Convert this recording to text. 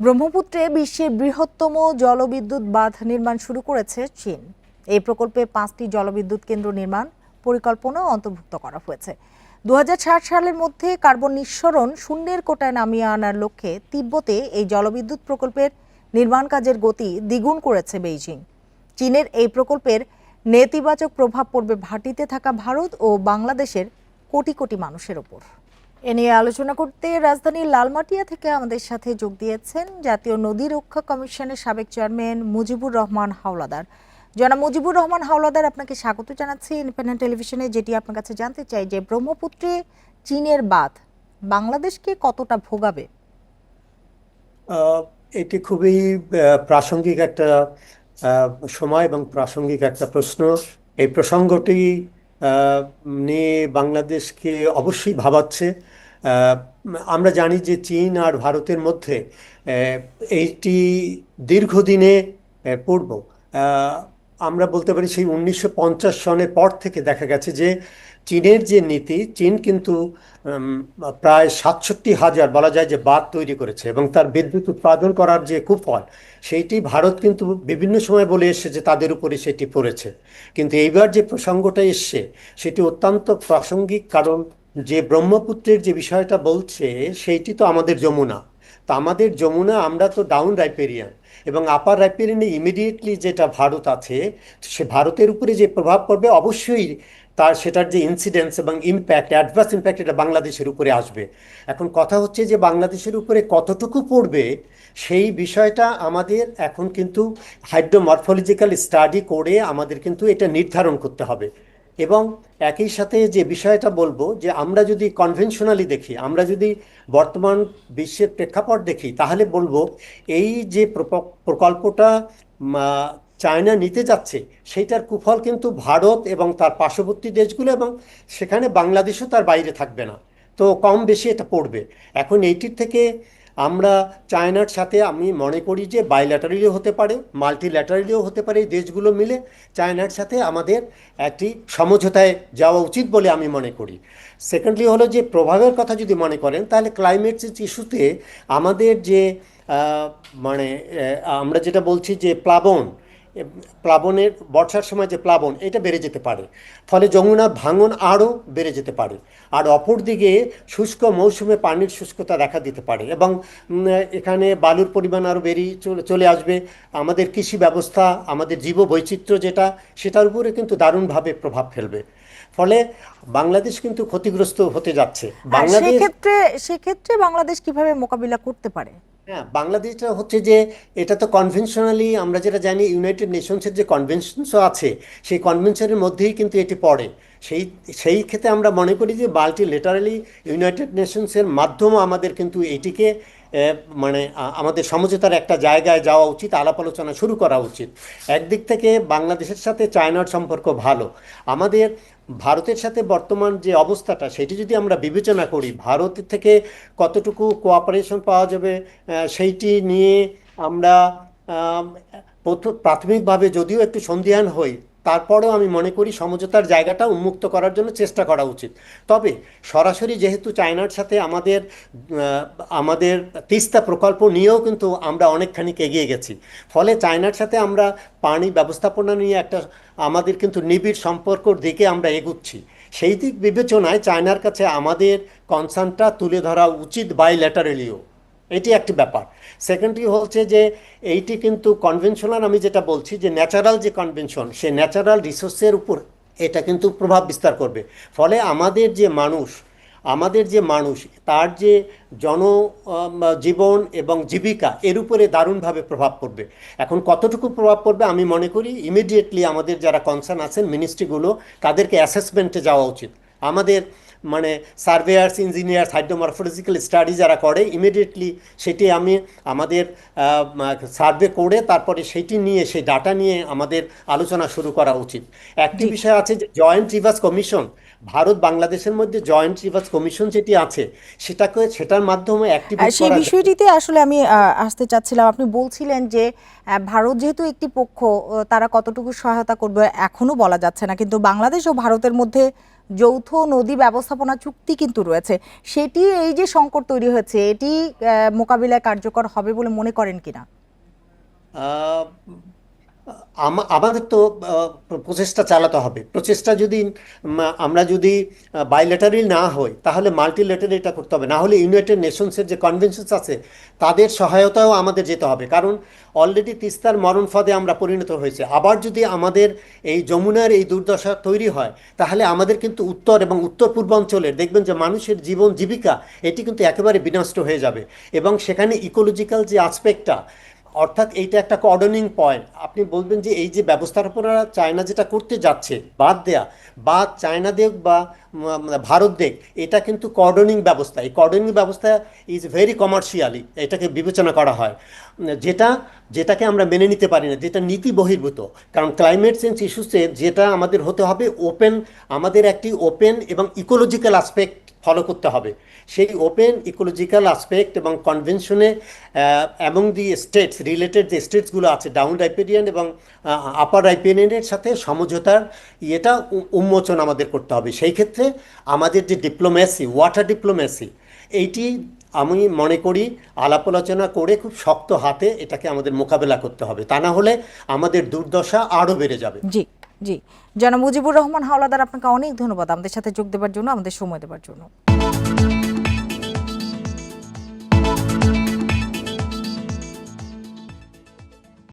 ব্রহ্মপুত্রে বিশ্বের বৃহত্তম জলবিদ্যুৎ বাঁধ নির্মাণ শুরু করেছে চীন। এই প্রকল্পে পাঁচটি জলবিদ্যুৎ কেন্দ্র নির্মাণ পরিকল্পনা অন্তর্ভুক্ত করা হয়েছে। দু হাজার ষাট সালের মধ্যে কার্বন নিঃসরণ শূন্যের কোটায় নামিয়ে আনার লক্ষ্যে তিব্বতে এই জলবিদ্যুৎ প্রকল্পের নির্মাণ কাজের গতি দ্বিগুণ করেছে বেইজিং। চীনের এই প্রকল্পের নেতিবাচক প্রভাব পড়বে ভাটিতে থাকা ভারত ও বাংলাদেশের কোটি কোটি মানুষের ওপর। এ নিয়ে আলোচনা করতে রাজধানীর লালমাটিয়া থেকে আমাদের সাথে যোগ দিয়েছেন জাতীয় নদী রক্ষা কমিশনের সাবেক চেয়ারম্যান মুজিবুর রহমান হাওলাদার। জনাব মুজিবুর রহমান হাওলাদার, আপনাকে স্বাগত জানাচ্ছি ইন্ডিপেন্ডেন্ট টেলিভিশনে, যেটি আপনার কাছে জানতে চাই যে ব্রহ্মপুত্রে চীনের বাঁধ বাংলাদেশকে কতটা ভোগাবে? এটি খুবই প্রাসঙ্গিক একটা সময় এবং প্রাসঙ্গিক একটা প্রশ্ন। এই প্রসঙ্গটি নিয়ে বাংলাদেশকে অবশ্যই ভাবাচ্ছে। আমরা জানি যে চীন আর ভারতের মধ্যে এইটি দীর্ঘদিনে পূর্ব। আমরা বলতে পারি সেই উনিশশো পঞ্চাশ সনের পর থেকে দেখা গেছে যে চীনের যে নীতি, চীন কিন্তু প্রায় সাতষট্টি হাজার বলা যায় যে বাঁধ তৈরি করেছে এবং তার বিদ্যুৎ উৎপাদন করার যে কুফল, সেইটি ভারত কিন্তু বিভিন্ন সময় বলে এসেছে যে তাদের উপরে সেটি পড়েছে। কিন্তু এইবার যে প্রসঙ্গটা এসছে, সেটি অত্যন্ত প্রাসঙ্গিক কারণ যে ব্রহ্মপুত্রের যে বিষয়টা বলছে, সেইটি তো আমাদের যমুনা। তা আমাদের যমুনা, আমরা তো ডাউন রাইপেরিয়ান এবং আপার রাইপেরিয়ানে ইমিডিয়েটলি যেটা ভারত আছে, সে ভারতের উপরে যে প্রভাব পড়বে অবশ্যই তার সেটার যে ইনসিডেন্স এবং ইম্প্যাক্ট অ্যাডভার্স ইম্প্যাক্ট এটা বাংলাদেশের উপরে আসবে। এখন কথা হচ্ছে যে বাংলাদেশের উপরে কতটুকু পড়বে সেই বিষয়টা আমাদের এখন কিন্তু হাইড্রোমরফোলজিক্যাল স্টাডি করে আমাদের কিন্তু এটা নির্ধারণ করতে হবে। এবং একই সাথে যে বিষয়টা বলব, যে আমরা যদি কনভেনশনালি দেখি, আমরা যদি বর্তমান বিশ্বের প্রেক্ষাপট দেখি, তাহলে বলব এই যে প্রকল্পটা চায়না নিতে যাচ্ছে, সেইটার কুফল কিন্তু ভারত এবং তার পার্শ্ববর্তী দেশগুলো এবং সেখানে বাংলাদেশও তার বাইরে থাকবে না। তো কম বেশি এটা পড়বে। এখন এইটির থেকে আমরা চায়নার সাথে আমি মনে করি যে বাইল্যাটারিও হতে পারে মাল্টিল্যাটারালিও হতে পারে এই দেশগুলো মিলে। চায়নার সাথে আমাদের একটি সমঝোতায় যাওয়া উচিত বলে আমি মনে করি। সেকেন্ডলি হলো যে প্রভাবের কথা যদি মনে করেন, তাহলে ক্লাইমেট চেঞ্জ ইস্যুতে আমাদের যে মানে আমরা যেটা বলছি যে প্লাবন প্লাবনের বর্ষার সময় যে প্লাবন এটা বেড়ে যেতে পারে। ফলে যমুনা ভাঙন আরও বেড়ে যেতে পারে। আর অপরদিকে শুষ্ক মৌসুমে পানির শুষ্কতা দেখা দিতে পারে এবং এখানে বালুর পরিমাণ আরও বেরিয়ে চলে চলে আসবে। আমাদের কৃষি ব্যবস্থা আমাদের জীব বৈচিত্র্য যেটা সেটার উপরে কিন্তু দারুণভাবে প্রভাব ফেলবে। ফলে বাংলাদেশ কিন্তু ক্ষতিগ্রস্ত হতে যাচ্ছে। বাংলাদেশ সেক্ষেত্রে সেক্ষেত্রে বাংলাদেশ কীভাবে মোকাবিলা করতে পারে? হ্যাঁ বাংলাদেশটা হচ্ছে যে এটা তো কনভেনশনালি আমরা যেটা জানি ইউনাইটেড নেশনসের যে কনভেনশনসও আছে, সেই কনভেনশনের মধ্যেই কিন্তু এটি পড়ে। সেই সেই ক্ষেত্রে আমরা মনে করি যে মাল্টিলেটারালি ইউনাইটেড নেশনসের মাধ্যমে আমাদের কিন্তু এটিকে মানে আমাদের সমঝোতার একটা জায়গায় যাওয়া উচিত, আলাপ আলোচনা শুরু করা উচিত। একদিক থেকে বাংলাদেশের সাথে চায়নার সম্পর্ক ভালো। আমাদের ভারতের সাথে বর্তমান যে অবস্থাটা সেটি যদি আমরা বিবেচনা করি ভারত থেকে কতটুকু কোঅপারেশন পাওয়া যাবে সেইটি নিয়ে আমরা আম, প্রাথমিকভাবে যদিও একটু সন্দিহান হই তারপরেও আমি মনে করি সমঝোতার জায়গাটা উন্মুক্ত করার জন্য চেষ্টা করা উচিত। তবে সরাসরি যেহেতু চায়নার সাথে আমাদের আমাদের তিস্তা প্রকল্প নিয়েও কিন্তু আমরা অনেকখানি এগিয়ে গেছি। ফলে চায়নার সাথে আমরা পানি ব্যবস্থাপনা নিয়ে একটা আমাদের কিন্তু নিবিড় সম্পর্কর দিকে আমরা এগুচ্ছি। সেই দিক বিবেচনায় চায়নার কাছে আমাদের কনসার্নটা তুলে ধরা উচিত বাইল্যাটারালিও এটি একটি ব্যাপার। সেকেন্ডলি হচ্ছে যে, এইটি কিন্তু কনভেনশনাল আমি যেটা বলছি যে ন্যাচারাল যে কনভেনশন সে ন্যাচারাল রিসোর্সের উপর এটা কিন্তু প্রভাব বিস্তার করবে। ফলে আমাদের যে মানুষ, আমাদের যে মানুষ, তার যে জন জীবন এবং জীবিকা, এর উপরে দারুণভাবে প্রভাব পড়বে। এখন কতটুকু প্রভাব পড়বে আমি মনে করি ইমিডিয়েটলি আমাদের যারা কনসার্ন আছেন মিনিস্ট্রিগুলো তাদেরকে অ্যাসেসমেন্টে যাওয়া উচিত। আমাদের মানে সার্ভেয়ার্স ইঞ্জিনিয়ার্স হাইড্রোমরফোলজিক্যাল স্টাডি যারা করে ইমিডিয়েটলি সেটি আমি আমাদের সার্ভে করে তারপরে সেটি নিয়ে সেই ডাটা নিয়ে আমাদের আলোচনা শুরু করা উচিত। একটি বিষয় আছে যে জয়েন্ট রিভার্স কমিশন ভারত বাংলাদেশের মধ্যে জয়েন্ট রিভার্স কমিশন যেটি আছে সেটাকে সেটার মাধ্যমে অ্যাক্টিভেট সেই বিষয়টিতে আসলে আমি আসতে চাচ্ছিলাম। আপনি বলছিলেন যে ভারত যেহেতু একটি পক্ষ তারা কতটুকু সহায়তা করবে এখনও বলা যাচ্ছে না। কিন্তু বাংলাদেশ ও ভারতের মধ্যে যৌথ নদী ব্যবস্থাপনা চুক্তি কিন্তু রয়েছে। সেটি এই যে সংকট তৈরি হয়েছে, এটি মোকাবিলায় কার্যকর হবে বলে মনে করেন কিনা? আমাদের তো প্রচেষ্টা চালাতে হবে। প্রচেষ্টা যদি আমরা যদি বাইলেটারি না হই, তাহলে মাল্টিলেটারি এটা করতে হবে। না হলে ইউনাইটেড নেশনসের যে কনভেনশনস আছে, তাদের সহায়তাও আমাদের যেতে হবে। কারণ অলরেডি তিস্তার মরণ ফাঁদে আমরা পরিণত হয়েছে। আবার যদি আমাদের এই যমুনার এই দুর্দশা তৈরি হয়, তাহলে আমাদের কিন্তু উত্তর এবং উত্তর পূর্বাঞ্চলের, দেখবেন যে মানুষের জীবন জীবিকা, এটি কিন্তু একেবারে বিনষ্ট হয়ে যাবে। এবং সেখানে ইকোলজিক্যাল যে আসপেক্টটা অর্থাৎ এইটা একটা কর্ডনিং পয়েন্ট আপনি বলবেন যে এই যে ব্যবস্থার ব্যবস্থাপনা চায়না যেটা করতে যাচ্ছে, বাদ দেয়া, বা চায়না দেখ বা ভারত দেখ, এটা কিন্তু কর্ডনিং ব্যবস্থা। এই কর্ডনিং ব্যবস্থা ইজ ভেরি কমার্শিয়ালি এটাকে বিবেচনা করা হয়। যেটা, যেটাকে আমরা মেনে নিতে পারি না, যেটা নীতি বহির্ভূত। কারণ ক্লাইমেট চেঞ্জ ইস্যুসে যেটা আমাদের হতে হবে ওপেন আমাদের একটি ওপেন এবং ইকোলজিক্যাল আসপেক্ট ফলো করতে হবে। সেই ওপেন ইকোলজিক্যাল আসপেক্ট এবং কনভেনশনে এবং দি স্টেটস রিলেটেড যে স্টেটসগুলো আছে ডাউন রাইপেরিয়ান এবং আপার রাইপেরিয়ানের সাথে সমঝোতার ইয়েটা উন্মোচন আমাদের করতে হবে। সেই ক্ষেত্রে আমাদের যে ডিপ্লোম্যাসি ওয়াটার ডিপ্লোম্যাসি এইটি আমি মনে করি আলাপ আলোচনা করে খুব শক্ত হাতে এটাকে আমাদের মোকাবেলা করতে হবে। তা না হলে আমাদের দুর্দশা আরও বেড়ে যাবে। জি। জি। জনাব মুজিবুর রহমান হাওলাদার, আপনাকে অনেক ধন্যবাদ। আমাদের সাথে যোগ দেওয়ার জন্য, আমাদের সময় দেওয়ার জন্য।